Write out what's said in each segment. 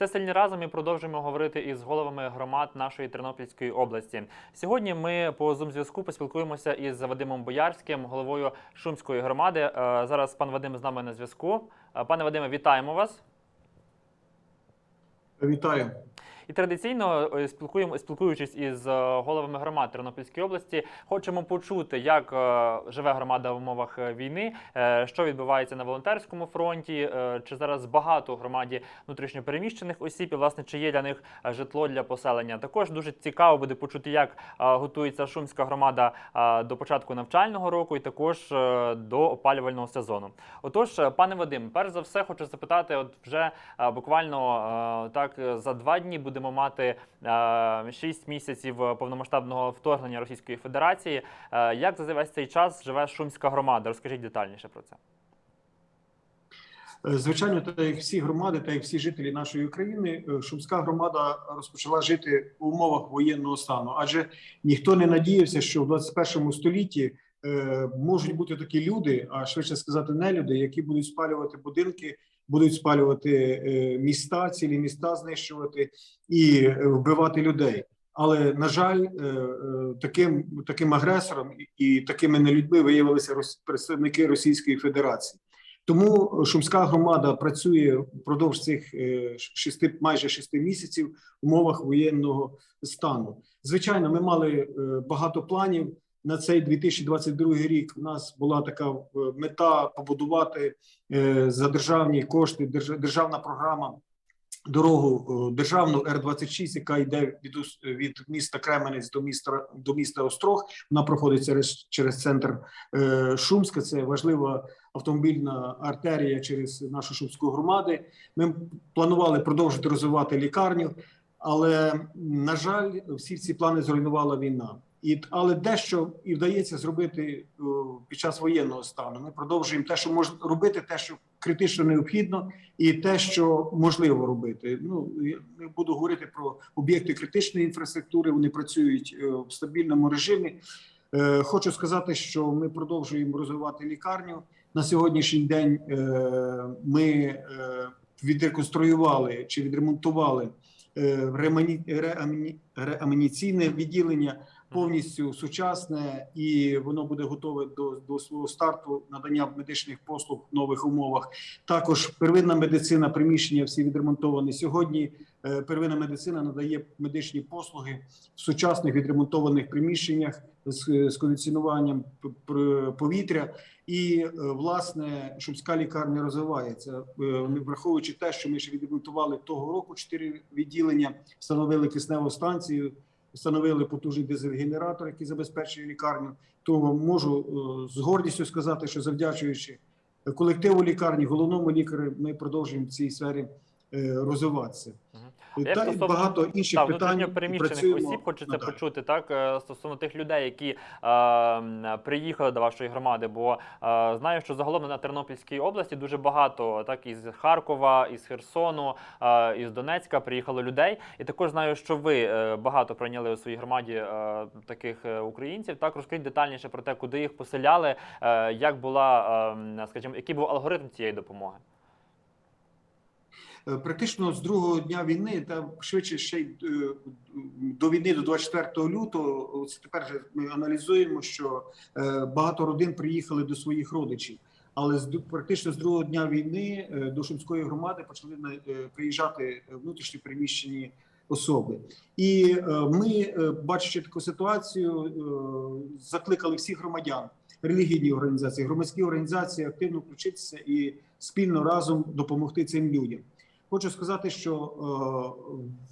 Це сильні разом. і продовжуємо говорити із головами громад нашої Тернопільської області. Сьогодні ми по зум зв'язку поспілкуємося із Вадимом Боярським, головою Шумської громади. Е, Зараз пан Вадим з нами на зв'язку. Е, Пане Вадиме, вітаємо вас. Вітаю. І традиційно е, спілкуємо, спілкуючись із е, головами громад Тернопільської області, хочемо почути, як е, живе громада в умовах війни, що відбувається на волонтерському фронті, чи зараз багато у громаді внутрішньопереміщених осіб, і власне чи є для них житло для поселення. Також дуже цікаво буде почути, як готується шумська громада до початку навчального року, і також до опалювального сезону. Отож, пане Вадим, перш за все, хочу запитати, от вже буквально так за два дні будемо мати е, 6 місяців повномасштабного вторгнення Російської Федерації. Е, Як за весь цей час живе шумська громада? Розкажіть детальніше про це. Е, Звичайно, так як всі громади, та як всі жителі нашої країни, е, Шумська громада розпочала жити в умовах воєнного стану, адже ніхто не надіявся, що в 21 столітті можуть бути такі люди, а швидше сказати, не люди, які будуть спалювати будинки, будуть спалювати е, міста, цілі міста знищувати і е, вбивати людей. Але на жаль, е, таким таким агресором і- такими нелюдьми виявилися представники Російської Федерації. Тому Шумська громада працює впродовж цих шести майже шести місяців в умовах воєнного стану. Звичайно, ми мали багато планів на цей 2022 рік. У нас була така е, мета побудувати е, за державні кошти держ- державна програма. Дорогу е, державну Р 26 яка йде від від міста Кременець до міста до міста Острог. Вона проходить через через центр Шумська. Це важлива автомобільна артерія через нашу шумську громаду. Ми планували продовжити розвивати лікарню, але на жаль, всі ці плани зруйнувала війна. І але дещо і вдається зробити е, під час воєнного стану. Ми продовжуємо те, що можна робити, те, що критично необхідно, і те, що можливо робити. Ну я не буду говорити про об'єкти критичної інфраструктури. Вони працюють е, в стабільному режимі. Е, Хочу сказати, що ми продовжуємо розвивати лікарню. На сьогоднішній день ми відреконструювали чи відремонтували е, ремані- реаміні- реанімаційне відділення повністю сучасне, і воно буде готове до, до свого старту надання медичних послуг в нових умовах. Також первинна медицина, приміщення всі відремонтовані. Сьогодні е, первинна медицина надає медичні послуги в сучасних відремонтованих приміщеннях з, з кондиціонуванням повітря. І е, власне Шумська лікарня розвивається, Е, враховуючи те, що ми ще відремонтували того року чотири відділення, встановили кисневу станцію, встановили потужний дизель-генератор, який забезпечує лікарню. То можу е, з гордістю сказати, що завдячуючи колективу лікарні, головному лікарю, ми продовжуємо в цій сфері розвиватися. Мгм. Та стосовно- багато інших Так, питань переміщених осіб хочеться надалі. почути так е, стосовно тих людей, які е, приїхали до вашої громади. Бо е, знаю, що загалом на Тернопільській області дуже багато так із Харкова, із Херсону, е, із Донецька приїхало людей. І також знаю, що ви е, багато прийняли у своїй громаді е, таких е, українців. Так розкажіть детальніше про те, куди їх поселяли, е, як була, е, скажімо, який був алгоритм цієї допомоги. Е, Практично з другого дня війни, та швидше ще й е, до війни, до 24 лютого, ось тепер ми аналізуємо, що е, багато родин приїхали до своїх родичів. Але з практично з другого дня війни до Шумської громади почали приїжджати внутрішньо переміщені особи. І ми, бачачи таку ситуацію, закликали всіх громадян, релігійні організації, громадські організації активно включитися і спільно разом допомогти цим людям. Хочу сказати, що е,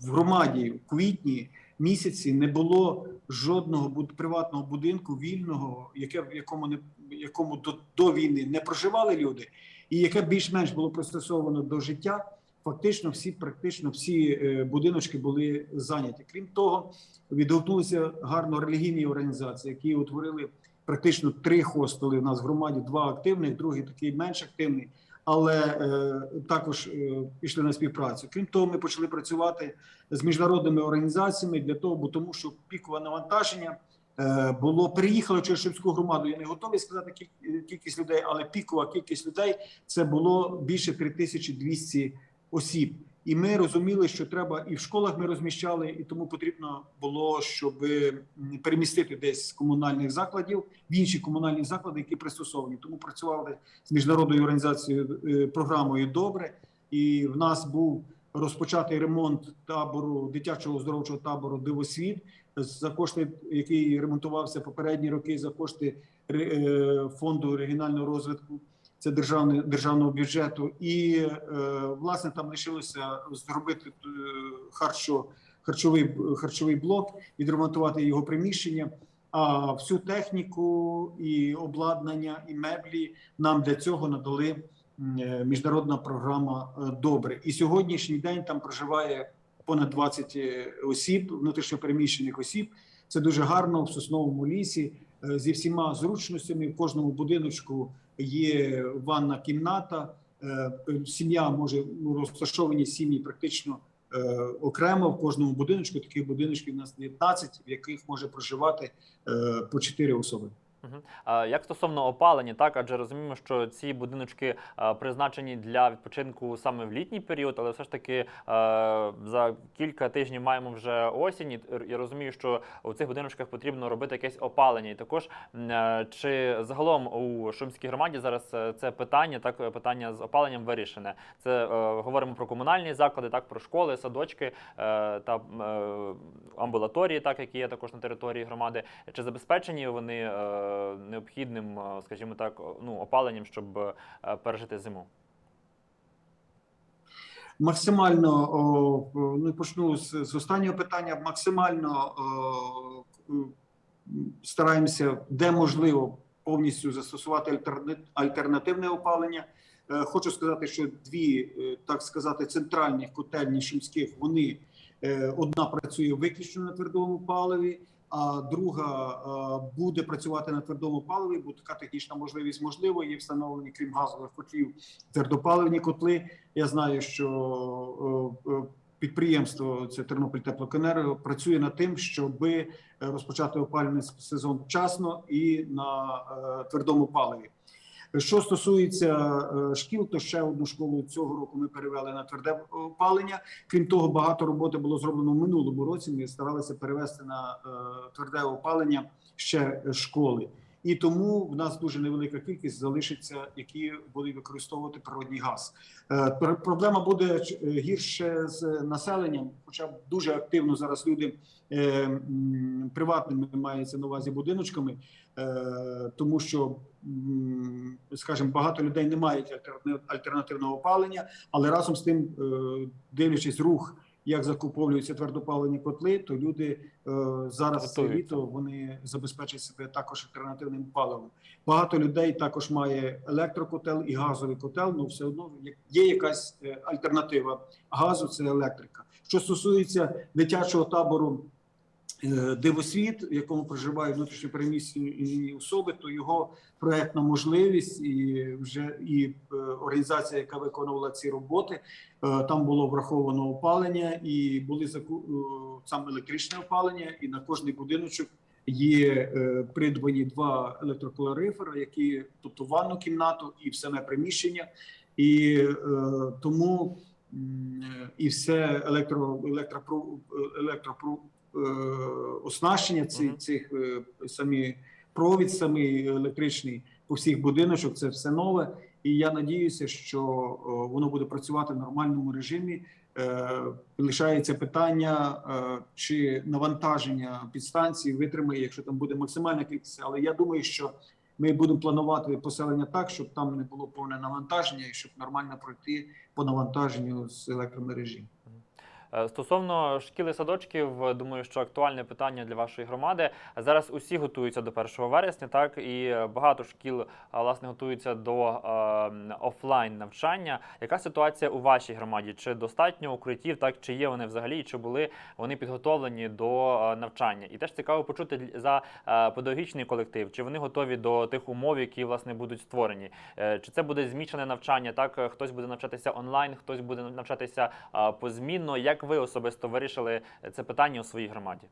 в громаді в квітні місяці не було жодного приватного будинку вільного, яке в якому не якому до, до війни не проживали люди, і яке більш-менш було пристосовано до життя. Фактично, всі практично всі е, будиночки були зайняті. Крім того, відгукнулися гарно релігійні організації, які утворили практично три хостели. У нас в громаді два активних, другий такий менш активний але е, також е, на співпрацю. Крім того, ми почали працювати з міжнародними організаціями для того, бо тому, що пікове навантаження е, було приїхало через Шипську громаду. Я не готовий сказати кіль- кількість людей, але пікова кількість людей це було більше 3200 осіб. І ми розуміли, що треба і в школах ми розміщали, і тому потрібно було, щоб перемістити десь з комунальних закладів в інші комунальні заклади, які пристосовані. Тому працювали з міжнародною організацією е, програмою добре. І в нас був розпочатий ремонт табору дитячого оздоровчого табору Дивосвіт за кошти, який ремонтувався попередні роки, за кошти е, фонду регіонального розвитку. Це державне державного бюджету, і е, власне там лишилося зробити е, харчо, харчовий харчовий блок, відремонтувати його приміщення. А всю техніку і обладнання, і меблі нам для цього надали міжнародна програма е, Добре. І сьогоднішній день там проживає понад 20 осіб, внутрішньопереміщених осіб. Це дуже гарно в сосновому лісі зі всіма зручностями. В кожному будиночку є ванна кімната. Е, Сім'я може ну, розташовані сім'ї практично е, окремо в кожному будиночку. Таких будиночків у нас 19, в яких може проживати е, по 4 особи. Як стосовно опалення, так адже розуміємо, що ці будиночки е, призначені для відпочинку саме в літній період, але все ж таки е, за кілька тижнів маємо вже осінь. і Я розумію, що у цих будиночках потрібно робити якесь опалення. І також е, чи загалом у Шумській громаді зараз це питання, так питання з опаленням вирішене. Це говоримо про комунальні заклади, так про школи, садочки та амбулаторії, так які є також на території громади. Чи забезпечені вони необхідним, е, скажімо так, ну опаленням, щоб е, пережити зиму? максимально ну почну з, з останнього питання. Максимально стараємося, де можливо, повністю застосувати альтернативне опалення. Е, Хочу сказати, що дві, так сказати, центральні котельні шумських вони одна працює виключно на твердому паливі. А друга е, буде працювати на твердому паливі, бо така технічна можливість можливо. Є встановлені крім газових котлів твердопаливні котли. Я знаю, що е, е, підприємство це Тернопіль Теплокенерго працює над тим, щоб розпочати опалювальний сезон вчасно і на твердому паливі. Що стосується е, шкіл, то ще одну школу цього року ми перевели на тверде опалення. Крім того, багато роботи було зроблено в минулому році. Ми старалися перевести на е, тверде опалення ще школи. І тому в нас дуже невелика кількість залишиться, які будуть використовувати природний газ. Е, Проблема буде е, гірше з населенням, хоча дуже активно зараз люди е, приватними мається на увазі будиночками, е, тому що, скажімо, багато людей не мають альтерна- альтернативного опалення, але разом з тим, е, дивлячись рух. Як закуповуються твердопалені котли, то люди е, зараз це літо вони забезпечать себе також альтернативним паливом. Багато людей також має електрокотел і газовий котел. Ну все одно є- якась е, альтернатива газу. Це електрика. Що стосується дитячого табору е, Дивосвіт, в якому проживають внутрішньо переміщені особи, то його проектна можливість і вже і е, організація, яка виконувала ці роботи, е, там було враховано опалення і були е, саме електричне опалення, і на кожний будиночок є е, придбані два електрокалорифера, які тобто ванну кімнату і в саме приміщення, і е, тому е, і все електро електропро електропро е, оснащення ці, Мгм. цих е, самі провід, самий електричний по всіх будиночок. Це все нове. І я надіюся, що воно буде працювати в нормальному режимі. Е, Лишається питання, е, чи навантаження підстанції витримає, якщо там буде максимальна кількість. Але я думаю, що ми будемо планувати поселення так, щоб там не було повне навантаження і щоб нормально пройти по навантаженню з електромережі. Е, Стосовно шкіл і садочків, думаю, що актуальне питання для вашої громади. Зараз усі готуються до 1 вересня, так і е, багато шкіл власне готуються до е, офлайн навчання. Яка ситуація у вашій громаді? Чи достатньо укриттів, так чи є вони взагалі, чи були вони підготовлені до е, навчання? І теж цікаво почути за е, педагогічний колектив, чи вони готові до тих умов, які власне будуть створені? Е, Чи це буде змішане навчання? Так, е, хтось буде навчатися онлайн, хтось буде навчатися позмінно. Як ви особисто вирішили це питання у своїй громаді?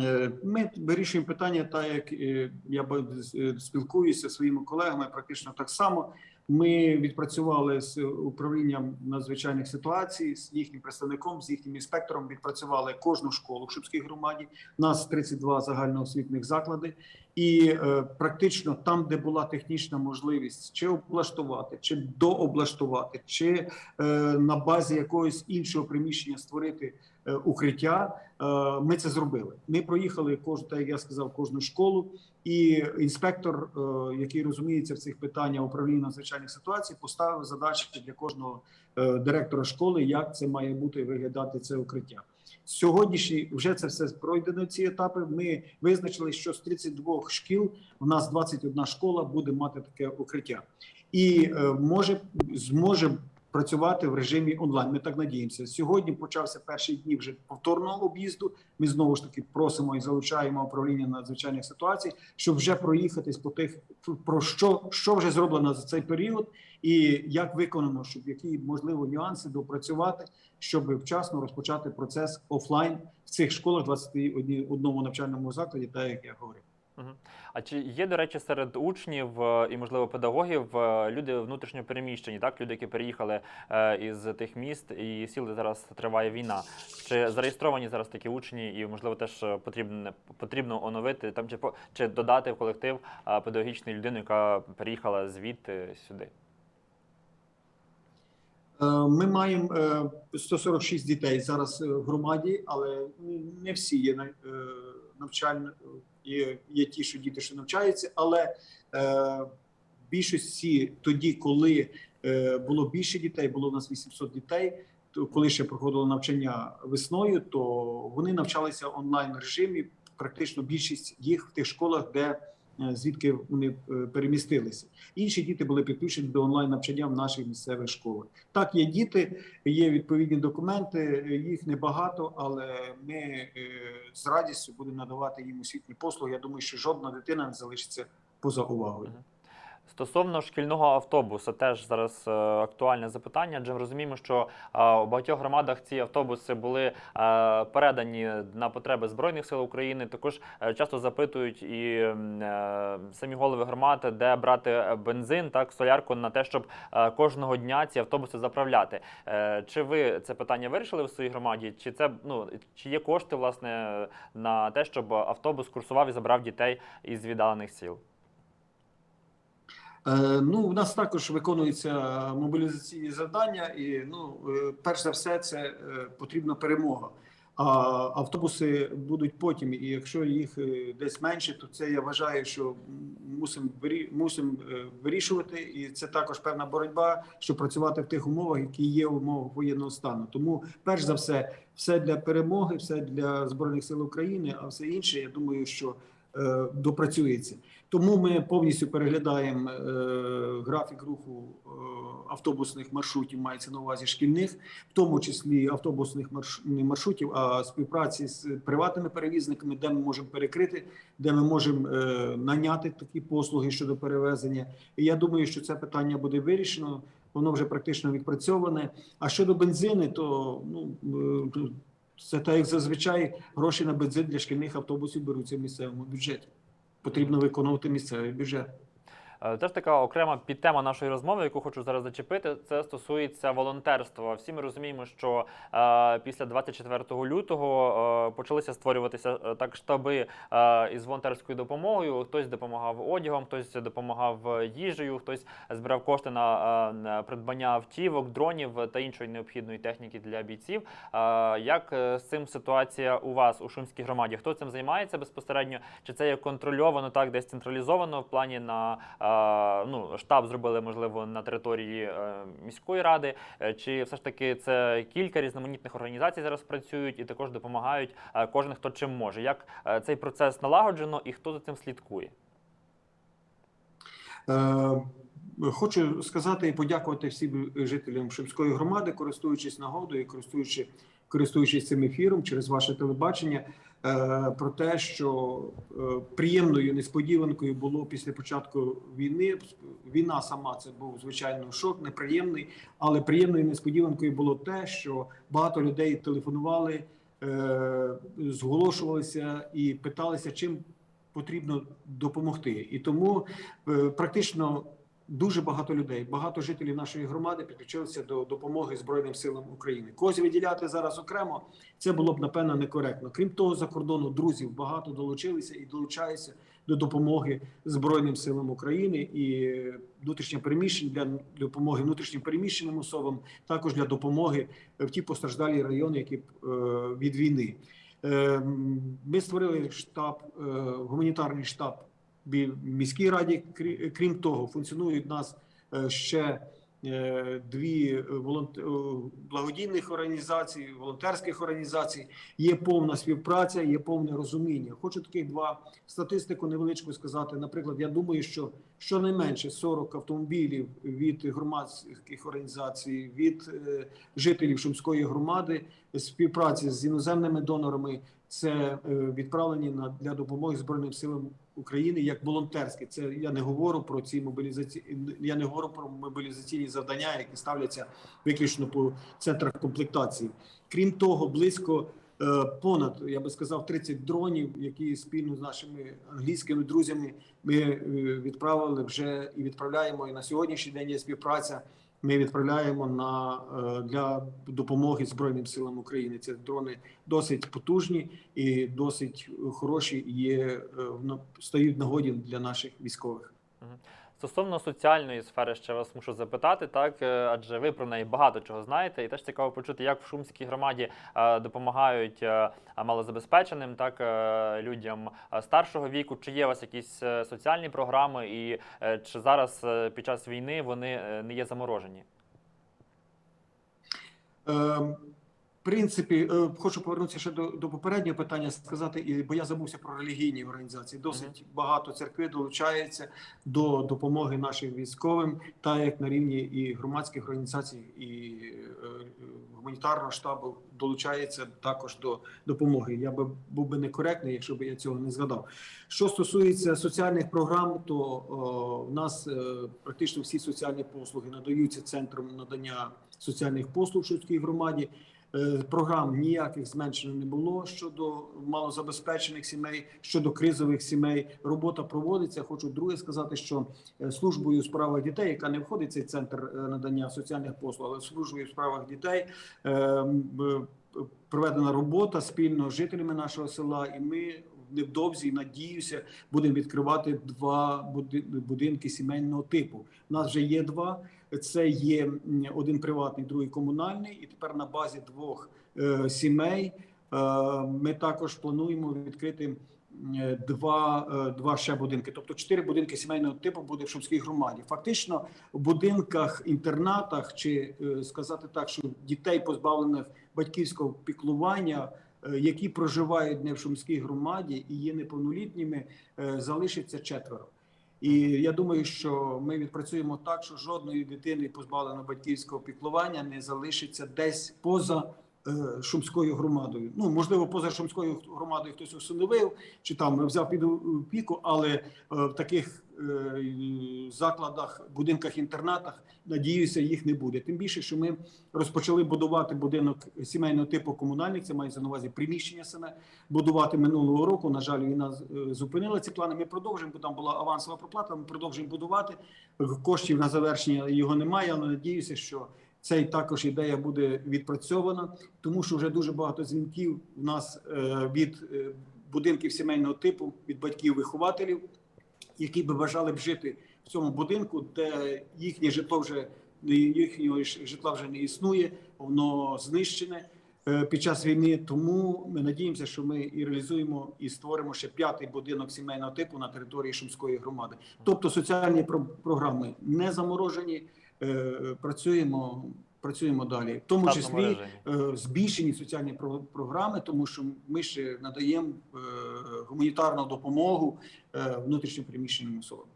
Е, Ми вирішуємо питання, так як е, я е, спілкуюся зі своїми колегами, практично так само. Ми відпрацювали з управлінням надзвичайних ситуацій, з їхнім представником, з їхнім інспектором. Відпрацювали кожну школу в Шубській громаді. У нас 32 загальноосвітних заклади, і е, практично там, де була технічна можливість, чи облаштувати, чи дооблаштувати, чи е, на базі якогось іншого приміщення створити е, укриття. Е, Ми це зробили. Ми проїхали кожну, як я сказав, кожну школу, і інспектор, е, який розуміється в цих питаннях управління надзвичайних ситуацій, поставив задачі для кожного е, директора школи, як це має бути виглядати це укриття. Сьогоднішній вже це все пройдено. Ці етапи. Ми визначили, що з 32 шкіл у нас 21 школа буде мати таке укриття, і може зможе працювати в режимі онлайн. Ми так надіємося. Сьогодні почався перший дні вже повторного об'їзду. Ми знову ж таки просимо і залучаємо управління надзвичайних ситуацій, щоб вже проїхатись по тих про що, що вже зроблено за цей період, і як виконано, щоб які можливо нюанси допрацювати, щоб вчасно розпочати процес офлайн в цих школах 21 навчальному закладі, так як я говорив. А чи є, до речі, серед учнів е, і, можливо, педагогів е, люди внутрішньо переміщені, так? Люди, які переїхали е, із тих міст і сіл, де зараз триває війна. Чи зареєстровані зараз такі учні, і, можливо, теж потрібно, потрібно оновити там чи, чи додати в колектив педагогічну людину, яка переїхала звідти сюди? Ми маємо е, 146 дітей зараз в громаді, але не всі є на- навчально. Є, ті, що діти що навчаються, але е, більшості тоді, коли е, було більше дітей, було у нас 800 дітей. То коли ще проходило навчання весною, то вони навчалися онлайн режимі. Практично більшість їх в тих школах, де звідки вони е, перемістилися. Інші діти були підключені до онлайн навчання в наших місцевих школах. Так, є діти, є відповідні документи, їх небагато, але ми е, з радістю будемо надавати їм освітні послуги. Я думаю, що жодна дитина не залишиться поза увагою. Стосовно шкільного автобуса, теж зараз е, актуальне запитання, адже ми розуміємо, що е, у багатьох громадах ці автобуси були е, передані на потреби збройних сил України. Також е, часто запитують і е, самі голови громад, де брати бензин, так солярку на те, щоб е, кожного дня ці автобуси заправляти. Е, Чи ви це питання вирішили в своїй громаді? Чи це ну чи є кошти власне на те, щоб автобус курсував і забрав дітей із віддалених сіл? Е, Ну, у нас також виконуються мобілізаційні завдання, і ну, е, перш за все, це е, потрібна перемога. А автобуси будуть потім. І якщо їх десь менше, то це я вважаю, що мусимо мусимо вирішувати. І це також певна боротьба, щоб працювати в тих умовах, які є в воєнного стану. Тому, перш за все, все для перемоги, все для збройних сил України, а все інше, я думаю, що е, допрацюється. Тому ми повністю переглядаємо е, графік руху е, автобусних маршрутів, мається на увазі шкільних, в тому числі автобусних марш... не маршрутів, а співпраці з приватними перевізниками, де ми можемо перекрити, де ми можемо е, наняти такі послуги щодо перевезення. І я думаю, що це питання буде вирішено. Воно вже практично відпрацьоване. А щодо бензини, то ну е, це так як зазвичай гроші на бензин для шкільних автобусів беруться в місцевому бюджеті потрібно виконувати місцевий бюджет. Е, Теж така окрема підтема нашої розмови, яку хочу зараз зачепити, це стосується волонтерства. Всі ми розуміємо, що е, після 24 лютого е, почалися створюватися так штаби із волонтерською допомогою. Хтось допомагав одягом, хтось допомагав їжею, хтось збирав кошти на, придбання автівок, дронів та іншої необхідної техніки для бійців. Як з цим ситуація у вас у Шумській громаді? Хто цим займається безпосередньо? Чи це є контрольовано так, десь централізовано в плані на ну, штаб зробили, можливо, на території е, міської ради? Е, Чи все ж таки це кілька різноманітних організацій зараз працюють і також допомагають е, кожен, хто чим може? Як цей процес налагоджено і хто за цим слідкує? Хочу сказати і подякувати всім жителям Шипської громади, користуючись нагодою, користуючись, користуючись цим ефіром через ваше телебачення, про те, що е, приємною несподіванкою було після початку війни. Війна сама це був звичайно шок, неприємний, але приємною несподіванкою було те, що багато людей телефонували. е, зголошувалися і питалися, чим потрібно допомогти. І тому е, практично дуже багато людей, багато жителів нашої громади підключилися до допомоги Збройним силам України. Когось виділяти зараз окремо це було б напевно некоректно. Крім того, за кордону друзів багато долучилися і долучаються до допомоги Збройним силам України і внутрішньо переміщень для допомоги внутрішньо переміщеним особам, також для допомоги в ті постраждалі райони, які е, від війни. Е, Ми створили штаб, е, гуманітарний штаб міській раді. Крі- Крім того, функціонують у нас е, ще е, дві е, благодійних організацій, волонтерських організацій. Є повна співпраця, є повне розуміння. Хочу таких два статистику невеличку сказати. Наприклад, я думаю, що щонайменше 40 автомобілів від громадських організацій, від жителів Шумської громади, співпраці з іноземними донорами. Це е, відправлені на для допомоги Збройним силам України як волонтерське. Це я не говорю про ці мобілізаційні, я не говорю про мобілізаційні завдання, які ставляться виключно по центрах комплектації. Крім того, близько е, понад я би сказав 30 дронів, які спільно з нашими англійськими друзями ми е, відправили вже і відправляємо. І на сьогоднішній день є співпраця. Ми відправляємо на е, для допомоги Збройним силам України. Ці дрони досить потужні і досить хороші. Є е, стають нагоді для наших військових. Стосовно соціальної сфери, ще вас мушу запитати, так е, адже ви про неї багато чого знаєте, і теж цікаво почути, як в Шумській громаді е, допомагають е, малозабезпеченим, так людям старшого віку. Чи є у вас якісь соціальні програми, і чи зараз під час війни вони не є заморожені? Е, В принципі, е, хочу повернутися ще до, до попереднього питання, сказати, і- бо я забувся про релігійні організації. Досить багато церкви долучається до допомоги нашим військовим, та як на рівні і громадських організацій, і е, гуманітарного штабу долучається також до допомоги. Я би був би некоректний, якщо б я цього не згадав. Що стосується соціальних програм, то о, в нас е, практично всі соціальні послуги надаються центром надання соціальних послуг в Шутській громаді. Е, Програм ніяких зменшено не було щодо малозабезпечених сімей, щодо кризових сімей. Робота проводиться. Хочу друге сказати, що е, службою у справах дітей, яка не входить в цей центр е, надання соціальних послуг, але службою у справах дітей проведена робота спільно з жителями нашого села, і ми невдовзі надіюся будемо відкривати два буди- будинки сімейного типу. У нас вже є два. Це є один приватний, другий комунальний, і тепер на базі двох е, сімей е, ми також плануємо відкрити е, два, два ще будинки. Тобто чотири будинки сімейного типу буде в Шумській громаді. Фактично, в будинках, інтернатах, чи сказати так, що дітей позбавлених батьківського піклування. Які проживають не в Шумській громаді і є неповнолітніми, залишиться четверо. І я думаю, що ми відпрацюємо так, що жодної дитини позбавлено батьківського піклування не залишиться десь поза шумською громадою. Ну можливо, поза шумською громадою хтось усиновив чи там взяв під опіку, але е, в таких е, закладах, будинках, інтернатах, надіюся, їх не буде. Тим більше, що ми розпочали будувати будинок сімейного типу комунальних. Це мається на увазі приміщення саме будувати минулого року. На жаль, війна е, зупинила ці плани. Ми продовжуємо, бо там була авансова проплата. Ми продовжуємо будувати. Коштів на завершення його немає, але надіюся, що цей також ідея буде відпрацьована, тому що вже дуже багато дзвінків у нас е, від е, будинків сімейного типу, від батьків-вихователів, які би бажали б жити в цьому будинку, де їхнє житло вже їхнього житла вже не існує, воно знищене е, під час війни. Тому ми надіємося, що ми і реалізуємо і створимо ще п'ятий будинок сімейного типу на території Шумської громади. Тобто соціальні про- програми не заморожені. Е, Працюємо, працюємо далі, в тому числі е, збільшені соціальні про- програми, тому що ми ще надаємо е, гуманітарну допомогу е, внутрішньо переміщеним особам.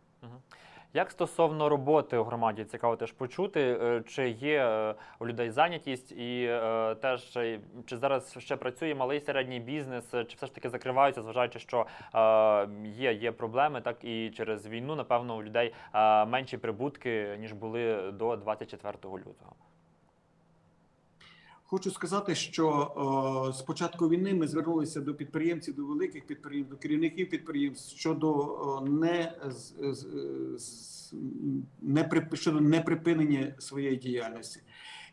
Як стосовно роботи у громаді, цікаво теж почути, е, чи є е, у людей зайнятість, і е, теж чи зараз ще працює малий середній бізнес, чи все ж таки закриваються, зважаючи, що є, є проблеми, так і через війну, напевно, у людей менші прибутки ніж були до 24 лютого. Хочу сказати, що е, з початку війни ми звернулися до підприємців, до великих підприємств, до керівників підприємств щодо е, не з- з- з- не при- щодо неприпинення своєї діяльності.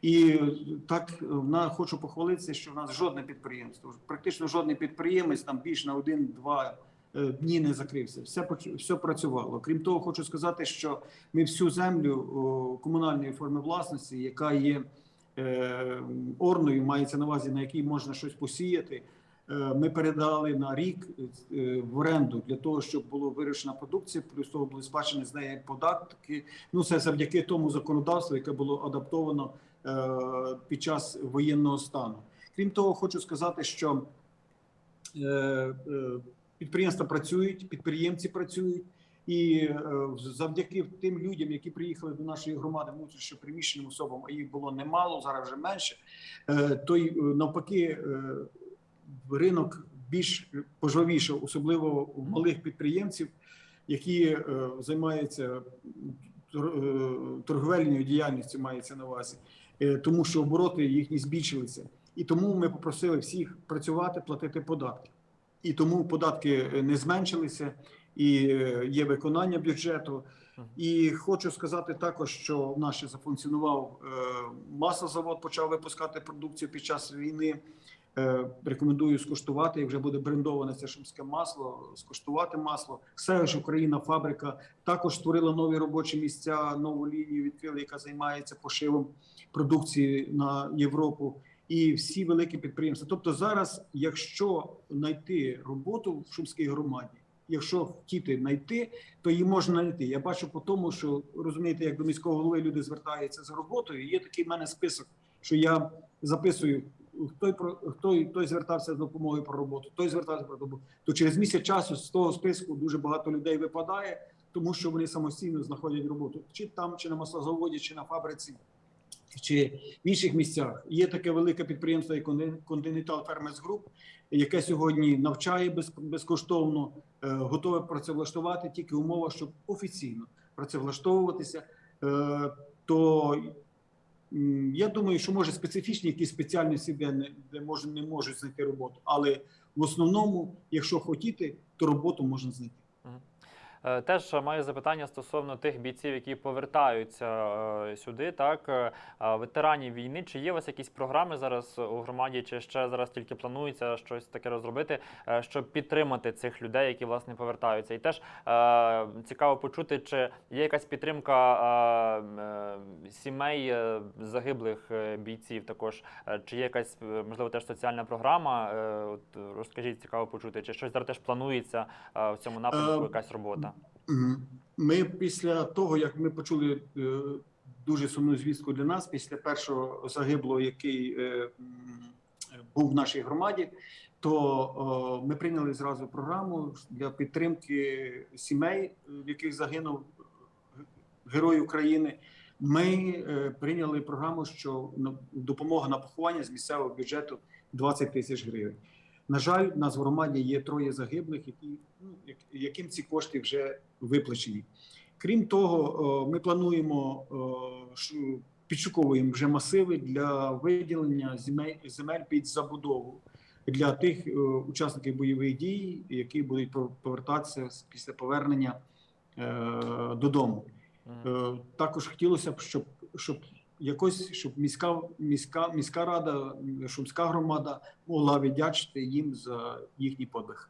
І е, так е, на хочу похвалитися, що в нас жодне підприємство, практично жодний підприємець там більш на один-два е, дні не закрився. Все все працювало. Крім того, хочу сказати, що ми всю землю о, комунальної форми власності, яка є е, орною, мається на увазі, на якій можна щось посіяти. е, Ми передали на рік е, в оренду для того, щоб було вирішена продукція, плюс того були сплачені з неї податки. Ну це завдяки тому законодавству, яке було адаптовано е, під час воєнного стану. Крім того, хочу сказати, що е, е, підприємства працюють, підприємці працюють. І е, завдяки тим людям, які приїхали до нашої громади внутрішньо особам, а їх було немало, зараз вже менше. е, То й е, навпаки, ринок більш пожвавішав, особливо у малих підприємців, які займаються торговельною діяльністю, мається на увазі, тому що обороти їхні збільшилися. І тому ми попросили всіх працювати, платити податки. І тому податки не зменшилися, і е, є виконання бюджету. І хочу сказати також, що в нас ще зафункціонував е, маслозавод, почав випускати продукцію під час війни. Е, Рекомендую скуштувати. Як вже буде брендоване це шумське масло, скуштувати масло. Все ж Україна, фабрика також створила нові робочі місця, нову лінію відкрили, яка займається пошивом продукції на Європу. І всі великі підприємства. Тобто, зараз, якщо знайти роботу в Шумській громаді, якщо хотіти знайти, то її можна знайти. Я бачу по тому, що розумієте, як до міського голови люди звертаються за роботою. Є такий в мене список, що я записую. Хто про хто той звертався з допомогою про роботу, той звертався про роботу. То через місяць часу з того списку дуже багато людей випадає, тому що вони самостійно знаходять роботу, чи там, чи на маслозаводі, чи на фабриці, чи в інших місцях. Є таке велике підприємство, як Continental Farmers Group, яке сьогодні навчає без, безкоштовно, е, готове працевлаштувати тільки умова, щоб офіційно працевлаштовуватися. Е, то я думаю, що може специфічні якісь спеціальності, де де може не можуть знайти роботу, але в основному, якщо хотіти, то роботу можна знайти. Е, Теж маю запитання стосовно тих бійців, які повертаються е, сюди, так е, ветеранів війни. Чи є у вас якісь програми зараз у громаді, чи ще зараз тільки планується щось таке розробити, щоб підтримати цих людей, які власне повертаються? І теж цікаво почути, чи є якась підтримка сімей загиблих бійців, також чи є якась можливо теж соціальна програма? От розкажіть, цікаво почути, чи щось зараз теж планується в цьому напрямку, якась робота? Ми після того, як ми почули е, дуже сумну звістку для нас, після першого загиблого, який е, був в нашій громаді, то ми прийняли зразу програму для підтримки сімей, в яких загинув герой України. Ми е, прийняли програму, що на- допомога на поховання з місцевого бюджету 20 тисяч гривень. На жаль, в нас в громаді є троє загиблих, які ну, як- яким ці кошти вже виплачені. Крім того, е, ми плануємо е, підшуковуємо вже масиви для виділення земель, земель під забудову для тих е, учасників бойових дій, які будуть повертатися після повернення додому. Також хотілося б, щоб, щоб якось щоб міська міська міська рада, шумська громада могла віддячити їм за їхній подвиг.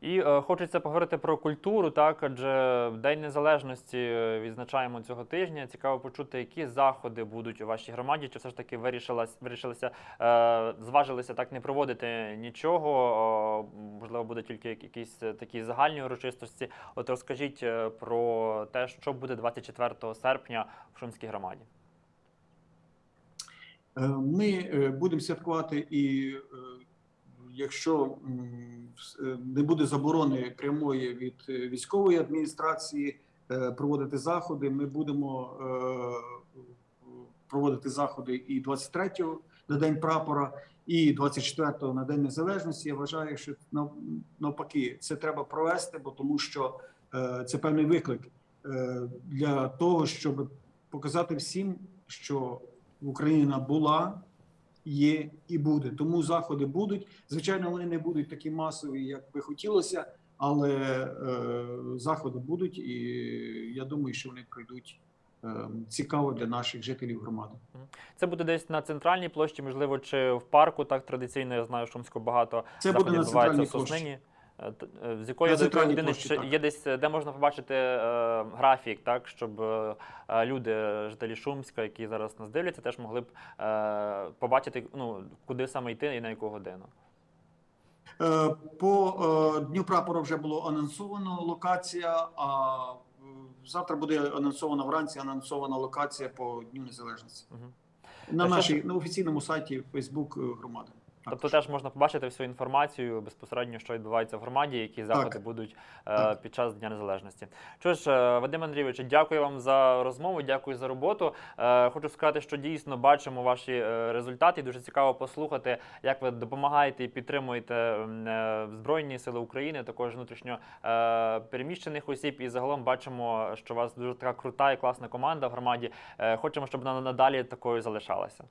І е, хочеться поговорити про культуру, так адже День Незалежності е, відзначаємо цього тижня. Цікаво почути, які заходи будуть у вашій громаді, чи все ж таки вирішилась, вирішилися, е, зважилися так не проводити нічого. О, можливо, буде тільки як- якісь е, такі загальні урочистості. От розкажіть е, про те, що буде 24 серпня в Шумській громаді. Е, Ми е, будемо святкувати, і е, якщо не буде заборони прямої від військової адміністрації проводити заходи, ми будемо проводити заходи і 23-го на день прапора, і 24-го на день незалежності. Я вважаю, що навпаки це треба провести, бо тому що це певний виклик для того, щоб показати всім, що Україна була, є і буде. Тому заходи будуть. Звичайно, вони не будуть такі масові, як би хотілося, але е, заходи будуть, і я думаю, що вони пройдуть е, цікаво для наших жителів громади. Це буде десь на центральній площі, можливо, чи в парку. Так традиційно я знаю, що в багато Це буде на центральній площі. Е, е, З якої так. є десь, е, де можна побачити е, графік, так щоб е, люди, жителі Шумська, які зараз нас дивляться, теж могли б е, побачити, ну куди саме йти і на яку годину. Е, По е, Дню прапора вже було анонсовано локація, а завтра буде анонсована вранці анонсована локація по Дню Незалежності Мгм. на нашій на офіційному сайті Фейсбук громади. Тобто теж можна побачити всю інформацію безпосередньо, що відбувається в громаді, які заходи будуть е, Так. під час Дня Незалежності. Що ж, е, Вадим Андрійович, дякую вам за розмову, дякую за роботу. Е, Хочу сказати, що дійсно бачимо ваші е, результати. Дуже цікаво послухати, як ви допомагаєте і підтримуєте е, Збройні Сили України, також внутрішньо е, переміщених осіб. І загалом бачимо, що у вас дуже така крута і класна команда в громаді. Е, Хочемо, щоб вона надалі такою залишалася.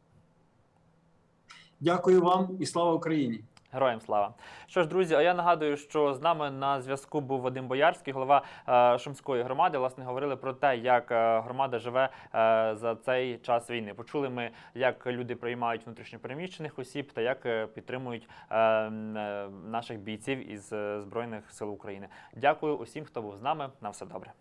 Дякую вам і слава Україні! Героям слава. Що ж, друзі, а я нагадую, що з нами на зв'язку був Вадим Боярський, голова е, Шумської громади. Власне, говорили про те, як е, громада живе е, за цей час війни. Почули ми, як люди приймають внутрішньопереміщених осіб та як підтримують наших бійців із Збройних сил України. Дякую усім, хто був з нами. На все добре.